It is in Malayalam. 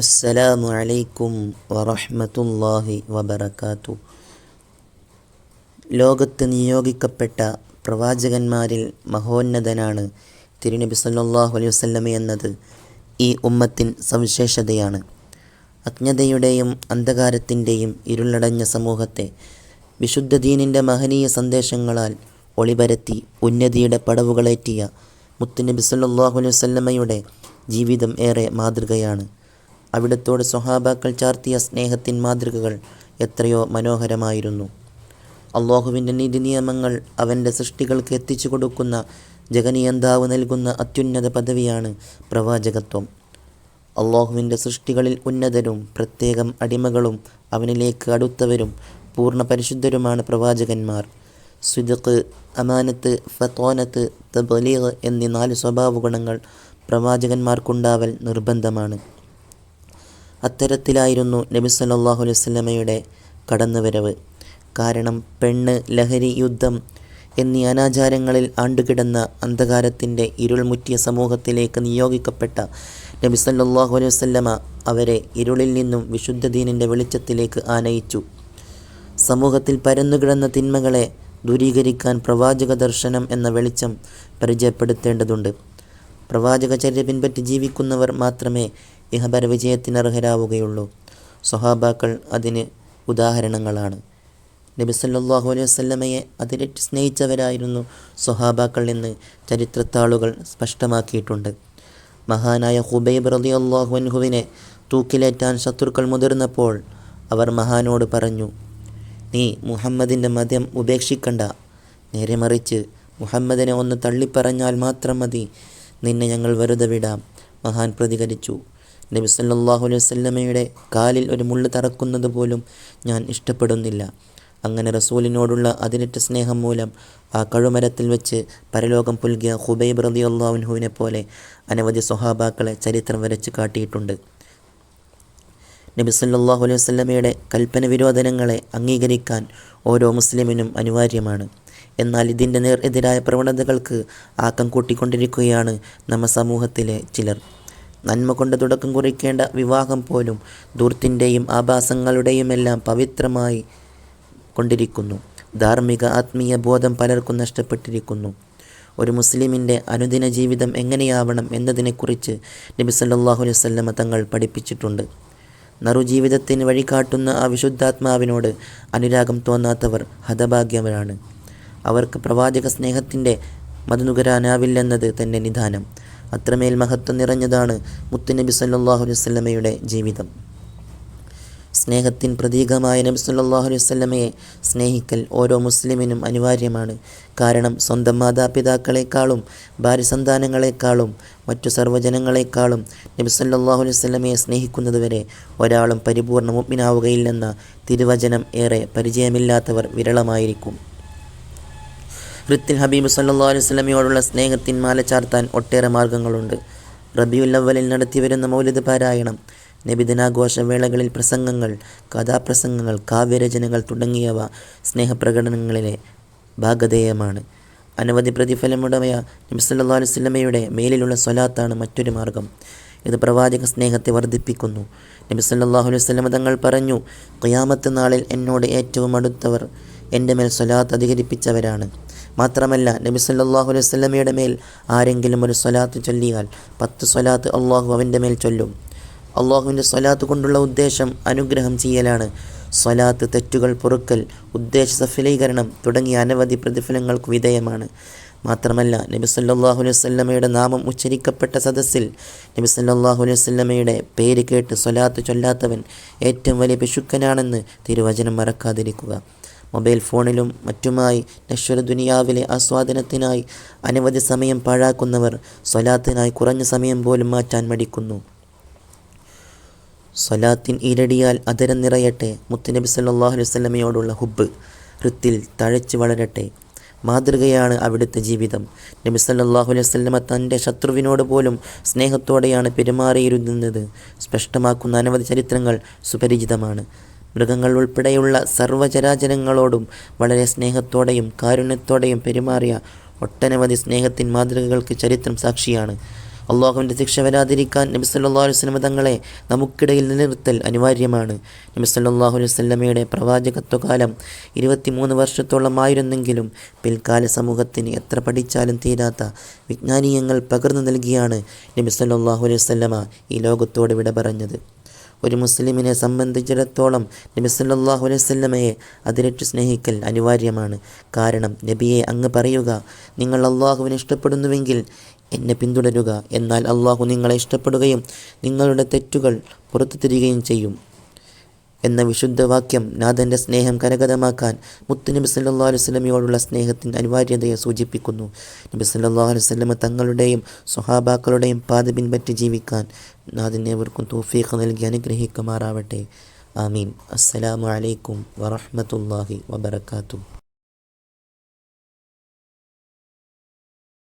അസ്സലാമു അലൈക്കും വറഹ്മത്തുള്ളാഹി വബറകാതു ലോകത്ത് നിയോഗിക്കപ്പെട്ട പ്രവാചകന്മാരിൽ മഹോന്നതനാണ് തിരുനബി സല്ലല്ലാഹു അലൈഹി വസല്ലമ എന്നത് ഈ ഉമ്മത്തിൻ സവിശേഷതയാണ്. അജ്ഞതയുടെയും അന്ധകാരത്തിന്റെയും ഇരുളടഞ്ഞ സമൂഹത്തെ വിശുദ്ധ ദീനിന്റെ മഹനീയ സന്ദേശങ്ങളാൽ ഒളിപരത്തി ഉന്നതിയുടെ പടവുകളേറ്റിയ മുത്തുനബി സല്ലല്ലാഹു അലൈഹി വസല്ലമയുടെ ജീവിതം ഏറെ മാതൃകയാണ്. അവിടത്തോട് സ്വഹാബാക്കൾ ചാർത്തിയ സ്നേഹത്തിൻ മാതൃകകൾ എത്രയോ മനോഹരമായിരുന്നു. അള്ളാഹുവിന്റെ നീതി നിയമങ്ങൾ അവന്റെ സൃഷ്ടികൾക്ക് എത്തിച്ചു കൊടുക്കുന്ന ജഗനിയന്താവ് നൽകുന്ന അത്യുന്നത പദവിയാണ് പ്രവാചകത്വം. അള്ളാഹുവിന്റെ സൃഷ്ടികളിൽ ഉന്നതരും പ്രത്യേകം അടിമകളും അവനിലേക്ക് അടുത്തവരും പൂർണ പരിശുദ്ധരുമാണ് പ്രവാചകന്മാർ. സ്വിദക്ക് അമാനത്ത് ഫത്തോനത്ത് തബലീഗ് എന്നീ നാല് സ്വഭാവ ഗുണങ്ങൾ പ്രവാചകന്മാർക്കുണ്ടാവൽ നിർബന്ധമാണ്. അത്തരത്തിലായിരുന്നു നബി സല്ലല്ലാഹു അലൈഹി വസല്ലമയുടെ കടന്നുവരവ്. കാരണം പെണ്ണ് ലഹരി യുദ്ധം എന്നീ അനാചാരങ്ങളിൽ ആണ്ടുകിടന്ന അന്ധകാരത്തിന്റെ ഇരുൾമുറ്റിയ സമൂഹത്തിലേക്ക് നിയോഗിക്കപ്പെട്ട നബി സല്ലാഹു അലൈഹി വസല്ലമ അവരെ ഇരുളിൽ നിന്നും വിശുദ്ധ ദീനിന്റെ വെളിച്ചത്തിലേക്ക് ആനയിച്ചു. സമൂഹത്തിൽ പരന്നുകിടന്ന തിന്മകളെ ദൂരീകരിക്കാൻ പ്രവാചക ദർശനം എന്ന വെളിച്ചം പരിചയപ്പെടുത്തേണ്ടതുണ്ട്. പ്രവാചകചര്യ പിൻപറ്റി ജീവിക്കുന്നവർ മാത്രമേ ഇഹപര വിജയത്തിന് അർഹരാവുകയുള്ളൂ സ്വഹാബാക്കൾ അതിന് ഉദാഹരണങ്ങളാണ്. നബി സല്ലല്ലാഹു അലൈഹി വസ്ലമയെ അതിരറ്റ് സ്നേഹിച്ചവരായിരുന്നു സ്വഹാബാക്കൾ എന്ന് ചരിത്രത്താളുകൾ സ്പഷ്ടമാക്കിയിട്ടുണ്ട്. മഹാനായ ഹുബൈബ് റളിയല്ലാഹു അൻഹുവിനെ തൂക്കിലേറ്റാൻ ശത്രുക്കൾ മുതിർന്നപ്പോൾ അവർ മഹാനോട് പറഞ്ഞു നീ മുഹമ്മദിന്റെ മതം ഉപേക്ഷിക്കണ്ട. നേരെ മറിച്ച് മുഹമ്മദിനെ ഒന്ന് തള്ളിപ്പറഞ്ഞാൽ മാത്രം മതി. നിന്നെ ഞങ്ങൾ വെറുതെ വിടാം. മഹാൻ പ്രതികരിച്ചു. നബി സല്ലാഹു അലൈഹി വസല്ലമയുടെ കാലിൽ ഒരു മുള്ള് തറക്കുന്നത് പോലും ഞാൻ ഇഷ്ടപ്പെടുന്നില്ല. അങ്ങനെ റസൂലിനോടുള്ള അതിനിട്ട് സ്നേഹം മൂലം ആ കഴുമരത്തിൽ വെച്ച് പരലോകം പുൽകിയ ഹുബൈബ് റളിയല്ലാഹുവിനെ പോലെ അനവധി സ്വഹാബാക്കളെ ചരിത്രം വരച്ച് കാട്ടിയിട്ടുണ്ട്. നബി സല്ലല്ലാഹു അലൈഹി വസല്ലമയുടെ കൽപ്പന വിരോധനങ്ങളെ അംഗീകരിക്കാൻ ഓരോ മുസ്ലിമിനും അനിവാര്യമാണ്. എന്നാൽ ഇതിന്റെ നേർ എതിരായ പ്രവണതകൾക്ക് ആക്കം കൂട്ടിക്കൊണ്ടിരിക്കുകയാണ് നമ്മ സമൂഹത്തിലെ ചിലർ. നന്മ കൊണ്ട് തുടക്കം കുറിക്കേണ്ട വിവാഹം പോലും ദൂർത്തിന്റെയും ആഭാസങ്ങളുടെയുമെല്ലാം പവിത്രമായി കൊണ്ടിരിക്കുന്നു. ധാർമ്മിക ആത്മീയ ബോധം പലർക്കും നഷ്ടപ്പെട്ടിരിക്കുന്നു. ഒരു മുസ്ലിമിന്റെ അനുദിന ജീവിതം എങ്ങനെയാവണം എന്നതിനെക്കുറിച്ച് നബി സല്ലാഹു അലൈഹി വസല്ലമ തങ്ങൾ പഠിപ്പിച്ചിട്ടുണ്ട്. നറുജീവിതത്തിന് വഴികാട്ടുന്ന ആ വിശുദ്ധാത്മാവിനോട് അനുരാഗം തോന്നാത്തവർ ഹതഭാഗ്യവരാണ്. അവർക്ക് പ്രവാചക സ്നേഹത്തിന്റെ മതനുകരാനാവില്ലെന്നത് തന്നെ നിദാനം. അത്രമേൽ മഹത്വം നിറഞ്ഞതാണ് മുത്തുനബി സല്ലാഹു അലൈഹി വസല്ലമയുടെ ജീവിതം. സ്നേഹത്തിൻ പ്രതീകമായ നബി സല്ലാഹു അലൈഹി വസല്ലമയെ സ്നേഹിക്കൽ ഓരോ മുസ്ലിമിനും അനിവാര്യമാണ്. കാരണം സ്വന്തം മാതാപിതാക്കളെക്കാളും ഭാര്യ സന്താനങ്ങളെക്കാളും മറ്റു സർവജനങ്ങളെക്കാളും നബി സല്ലാഹു അലൈഹി വസല്ലമയെ സ്നേഹിക്കുന്നതുവരെ ഒരാളും പരിപൂർണ മുഗ്മിനാവുകയില്ലെന്ന തിരുവചനം ഏറെ പരിചയമില്ലാത്തവർ വിരളമായിരിക്കും. ഹൃത്തിൽ ഹബീബ് സല്ലാ അലുസ്ലമിയോടുള്ള സ്നേഹത്തിൻ മാല ചാർത്താൻ ഒട്ടേറെ മാർഗങ്ങളുണ്ട്. റബിയുൽ അവലിൽ നടത്തിവരുന്ന മൗലിദ് പാരായണം നബിദിനാഘോഷ വേളകളിൽ പ്രസംഗങ്ങൾ കഥാപ്രസംഗങ്ങൾ കാവ്യരചനകൾ തുടങ്ങിയവ സ്നേഹപ്രകടനങ്ങളിലെ ഭാഗധേയമാണ്. അനവധി പ്രതിഫലമുടമയ നബി സല്ലല്ലാഹു അലൈഹി വസല്ലമയുടെ മേലിലുള്ള സ്വലാത്താണ് മറ്റൊരു മാർഗം. ഇത് പ്രവാചക സ്നേഹത്തെ വർദ്ധിപ്പിക്കുന്നു. നബി സല്ലല്ലാഹു അലൈഹി തങ്ങൾ പറഞ്ഞു ഖിയാമത്ത് നാളിൽ എന്നോട് ഏറ്റവും അടുത്തവർ എന്റെ മേൽ സ്വലാത്ത് അധികരിപ്പിച്ചവരാണ്. മാത്രമല്ല നബി സല്ലല്ലാഹു അലൈഹി വസല്ലമയുടെ മേൽ ആരെങ്കിലും ഒരു സ്വലാത്ത് ചൊല്ലിയാൽ പത്ത് സ്വലാത്ത് അള്ളാഹു അവന്റെ മേൽ ചൊല്ലും. അള്ളാഹുവിന്റെ സ്വലാത്ത് കൊണ്ടുള്ള ഉദ്ദേശം അനുഗ്രഹം ചെയ്യലാണ്. സ്വലാത്ത് തെറ്റുകൾ പൊറുക്കൽ ഉദ്ദേശ സഫലീകരണം തുടങ്ങിയ അനവധി പ്രതിഫലങ്ങൾക്ക് വിധേയമാണ്. മാത്രമല്ല നബി സല്ലല്ലാഹു അലൈഹി വസല്ലമയുടെ നാമം ഉച്ചരിക്കപ്പെട്ട സദസ്സിൽ നബി സല്ലല്ലാഹു അലൈഹി വസല്ലമയുടെ പേര് കേട്ട് സ്വലാത്ത് ചൊല്ലാത്തവൻ ഏറ്റവും വലിയ പിശുക്കനാണെന്ന് തിരുവചനം മറക്കാതിരിക്കുക. മൊബൈൽ ഫോണിലും മറ്റുമായി നശ്വര ദുനിയാവിലെ ആസ്വാദനത്തിനായി അനവധി സമയം പാഴാക്കുന്നവർ സ്വലാത്തിനായി കുറഞ്ഞ സമയം പോലും മാറ്റാൻ മടിക്കുന്നു. സ്വലാത്തിൻ ഇരടിയാൽ അതരം നിറയട്ടെ മുത്തുനബി സല്ലല്ലാഹു അലൈഹി വസല്ലമയോടുള്ള ഹുബ് ഹൃത്തിൽ തഴച്ചു വളരട്ടെ. മാതൃകയാണ് അവിടുത്തെ ജീവിതം. നബി സല്ലാഹു അലൈഹി വസല്ലമ തന്റെ ശത്രുവിനോട് പോലും സ്നേഹത്തോടെയാണ് പെരുമാറിയിരുന്നത്. സ്പഷ്ടമാക്കുന്ന അനവധി ചരിത്രങ്ങൾ സുപരിചിതമാണ്. മൃഗങ്ങൾ ഉൾപ്പെടെയുള്ള സർവചരാചരങ്ങളോടും വളരെ സ്നേഹത്തോടെയും കാരുണ്യത്തോടെയും പെരുമാറിയ ഒട്ടനവധി സ്നേഹത്തിൻ മാതൃകകൾക്ക് ചരിത്രം സാക്ഷിയാണ്. അള്ളാഹുവിന്റെ ശിക്ഷ വരാതിരിക്കാൻ നബി സല്ലല്ലാഹു അലൈഹി വസല്ലമ തങ്ങളെ നമുക്കിടയിൽ നിലനിർത്തൽ അനിവാര്യമാണ്. നബി സല്ലല്ലാഹു അലൈഹി വസല്ലമയുടെ പ്രവാചകത്വകാലം ഇരുപത്തിമൂന്ന് വർഷത്തോളമായിരുന്നെങ്കിലും പിൽക്കാല സമൂഹത്തിന് എത്ര പഠിച്ചാലും തീരാത്ത വിജ്ഞാനീയങ്ങൾ പകർന്നു നൽകിയാണ് നബി അലൈഹി വസല്ലമ ഈ ലോകത്തോട് വിട പറഞ്ഞത്. ഒരു മുസ്ലിമിനെ സംബന്ധിച്ചിടത്തോളം നബി സല്ലല്ലാഹു അലൈഹി വസല്ലമയെ അതിരറ്റ് സ്നേഹിക്കൽ അനിവാര്യമാണ്. കാരണം നബിയെ അങ്ങ് പറയുക നിങ്ങൾ അള്ളാഹുവിനെ ഇഷ്ടപ്പെടുന്നുവെങ്കിൽ എന്നെ പിന്തുടരുക എന്നാൽ അള്ളാഹു നിങ്ങളെ ഇഷ്ടപ്പെടുകയും നിങ്ങളുടെ തെറ്റുകൾ പുറത്തു തരികയും ചെയ്യും. എന്ന വിശുദ്ധവാക്യം നാഥന്റെ സ്നേഹം കരഗതമാക്കാൻ മുത്തുനബി സല്ലല്ലാഹു അലൈഹി വസല്ലമയോടുള്ള സ്നേഹത്തിന്റെ അനിവാര്യതയെ സൂചിപ്പിക്കുന്നു. നബി സല്ലാ അലൈഹി വസല്ലമ തങ്ങളുടെയും സ്വഹാബാക്കളുടെയും പാത പിൻപറ്റി ജീവിക്കാൻ നാഥൻ അവർക്കും തൗഫീഖ് നൽകി അനുഗ്രഹിക്കുമാറാവട്ടെ. ആമീൻ. അസ്സലാമു അലൈക്കും വറഹ്മത്തുള്ളാഹി വബറകാതുഹു.